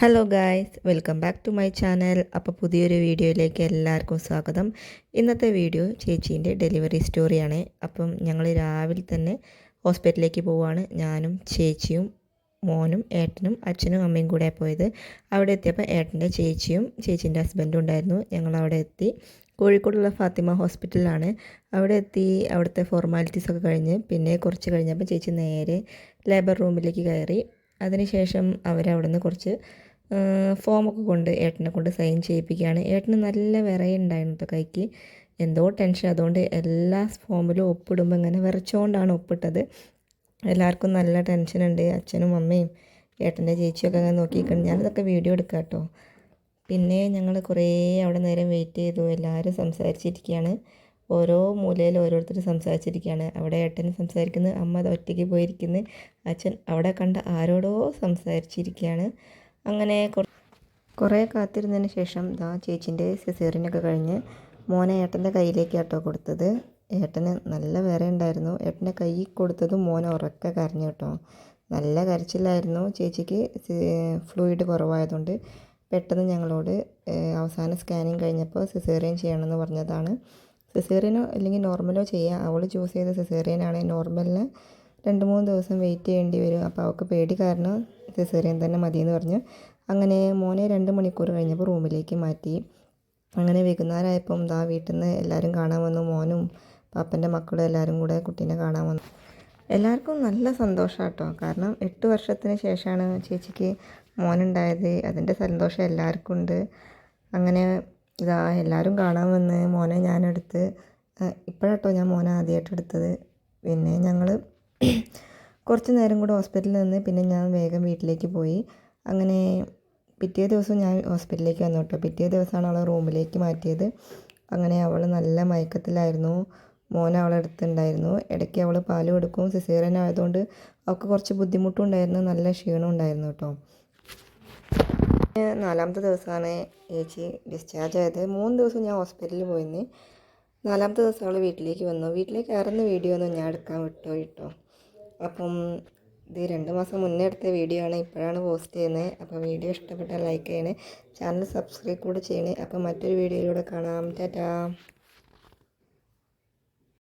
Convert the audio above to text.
Hello guys welcome back to my channel അപ്പോൾ പുതിയൊരു വീഡിയോയിലേക്ക് എല്ലാവർക്കും സ്വാഗതം. ഇന്നത്തെ വീഡിയോ ചേച്ചീന്റെ ഡെലിവറി സ്റ്റോറിയാണ് അപ്പം ഞങ്ങൾ രാവിലെ തന്നെ ഹോസ്പിറ്റലിലേക്ക് പോവുകയാണ് ഞാനും ചേച്ചിയും മോനും ഏട്ടനും അച്ഛനും അമ്മയും കൂടെ പോയത്. അവിടെ എത്തിയപ്പോൾ ഏട്ടന്റെ ചേച്ചിയും ചേച്ചീന്റെ ഹസ്ബൻഡും ഉണ്ടായിരുന്നു. ഞങ്ങൾ അവിടെ എത്തി. കോഴിക്കോടുള്ള ഫാത്തിമ ഹോസ്പിറ്റലിലാണ് അവിടെ എത്തി അവിടുത്തെ ഫോർമാലിറ്റീസൊക്കെ കഴിഞ്ഞ് പിന്നെ കുറച്ച് കഴിഞ്ഞപ്പോൾ ചേച്ചി നേരെ ലേബർ റൂമിലേക്ക് കയറി. അതിനുശേഷം അവരവിടുന്ന് കുറച്ച് ഫോമൊക്കെ കൊണ്ട് ഏട്ടനെ കൊണ്ട് സൈൻ ചെയ്യിപ്പിക്കുകയാണ്. ഏട്ടന് നല്ല വിറയുണ്ടായിരുന്നു കേട്ടോ കൈക്ക്. എന്തോ ടെൻഷൻ അതുകൊണ്ട് എല്ലാ ഫോമിലും ഒപ്പിടുമ്പോൾ ഇങ്ങനെ വിറച്ചുകൊണ്ടാണ് ഒപ്പിട്ടത്. എല്ലാവർക്കും നല്ല ടെൻഷൻ ഉണ്ട്. അച്ഛനും അമ്മയും ഏട്ടന്റെ ചേച്ചിയൊക്കെ അങ്ങനെ നോക്കിയിരിക്കണം ഞാനിതൊക്കെ വീഡിയോ എടുക്കാം കേട്ടോ പിന്നെ ഞങ്ങൾ കുറേ അവിടെ നേരം വെയിറ്റ് ചെയ്തു. എല്ലാവരും സംസാരിച്ചിരിക്കുകയാണ്. ഓരോ മൂലയിൽ ഓരോരുത്തർ സംസാരിച്ചിരിക്കുകയാണ്. അവിടെ ഏട്ടൻ സംസാരിക്കുന്നത് അമ്മ അത് ഒറ്റയ്ക്ക് പോയിരിക്കുന്നത് അച്ഛൻ അവിടെ കണ്ട ആരോടോ സംസാരിച്ചിരിക്കുകയാണ്. അങ്ങനെ കുറേ കാത്തിരുന്നതിന് ശേഷം ദാ ചേച്ചിന്റെ സിസേറിനൊക്കെ കഴിഞ്ഞ് മോനെ ഏട്ടന്റെ കയ്യിലേക്ക് കേട്ടോ കൊടുത്തത്. ഏട്ടന് നല്ല വേറെ ഉണ്ടായിരുന്നു ഏട്ടന്റെ കൈ കൊടുത്തത് മോൻ ഉറക്കെ കരഞ്ഞു കേട്ടോ. നല്ല കരച്ചിലായിരുന്നു ചേച്ചിക്ക് ഫ്ലൂയിഡ് കുറവായതുകൊണ്ട് പെട്ടെന്ന് ഞങ്ങളോട് അവസാന സ്കാനിങ് കഴിഞ്ഞപ്പോൾ സിസേറിയൻ ചെയ്യണമെന്ന് പറഞ്ഞതാണ്. സിസേറിയനോ അല്ലെങ്കിൽ നോർമലോ ചെയ്യുക അവൾ ചൂസ് ചെയ്ത സിസേറിയനാണ്. നോർമലിന് രണ്ട് മൂന്ന് ദിവസം വെയിറ്റ് ചെയ്യേണ്ടി വരും. അപ്പോൾ അവൾക്ക് പേടി കാരണം സിസേറിയൻ തന്നെ മതിയെന്ന് പറഞ്ഞു. അങ്ങനെ മോനെ രണ്ട് മണിക്കൂർ കഴിഞ്ഞപ്പോൾ റൂമിലേക്ക് മാറ്റി. അങ്ങനെ വൈകുന്നേരമായപ്പം ദാ വീട്ടിൽ നിന്ന് എല്ലാവരും കാണാൻ വന്നു. മോനും പാപ്പന്റെ മക്കളും എല്ലാവരും കൂടെ കുട്ടീനെ കാണാൻ വന്നു. എല്ലാവർക്കും നല്ല സന്തോഷം കേട്ടോ കാരണം എട്ട് വർഷത്തിന് ശേഷമാണ് ചേച്ചിക്ക് മോനുണ്ടായത്. അതിന്റെ സന്തോഷം എല്ലാവർക്കും ഉണ്ട്. അങ്ങനെ ഇതാ എല്ലാവരും കാണാൻ വന്ന് മോനെ ഞാനെടുത്ത്. ഇപ്പോഴാട്ടോ ഞാൻ മോനെ ആദ്യമായിട്ട് എടുത്തത് പിന്നെ ഞങ്ങൾ കുറച്ച് നേരം കൂടെ ഹോസ്പിറ്റലിൽ നിന്ന് പിന്നെ ഞാൻ വേഗം വീട്ടിലേക്ക് പോയി. അങ്ങനെ പിറ്റേ ദിവസം ഞാൻ ഹോസ്പിറ്റലിലേക്ക് വന്നു കേട്ടോ. പിറ്റേ ദിവസമാണ് അവളെ റൂമിലേക്ക് മാറ്റിയത്. അങ്ങനെ അവൾ നല്ല മയക്കത്തിലായിരുന്നു. മോൻ അവളെ അടുത്തുണ്ടായിരുന്നു. ഇടയ്ക്ക് അവൾ പാൽ കൊടുക്കും. സിസേറിയൻ ആയതുകൊണ്ട് അവൾക്ക് കുറച്ച് ബുദ്ധിമുട്ടും ഉണ്ടായിരുന്നു. നല്ല ക്ഷീണം ഉണ്ടായിരുന്നു കേട്ടോ. നാലാമത്തെ ദിവസമാണ് ചേച്ചി ഡിസ്ചാർജ് ആയത്. മൂന്ന് ദിവസം ഞാൻ ഹോസ്പിറ്റലിൽ പോയിന്ന് നാലാമത്തെ ദിവസം അവൾ വീട്ടിലേക്ക് വന്നു. വീട്ടിലേക്ക് ഇറന്ന് വീഡിയോ ഒന്നും ഞാൻ എടുക്കാൻ വിട്ടോ കേട്ടോ. അപ്പം ഇത് രണ്ട് മാസം മുന്നേ എടുത്ത വീഡിയോ ആണ്. ഇപ്പോഴാണ് പോസ്റ്റ് ചെയ്യുന്നത് അപ്പോൾ വീഡിയോ ഇഷ്ടപ്പെട്ടാൽ ലൈക്ക് ചെയ്യണേ. ചാനൽ സബ്സ്ക്രൈബ് കൂടെ ചെയ്യണേ. അപ്പോൾ മറ്റൊരു വീഡിയോയിലൂടെ കാണാം. ടാറ്റാ.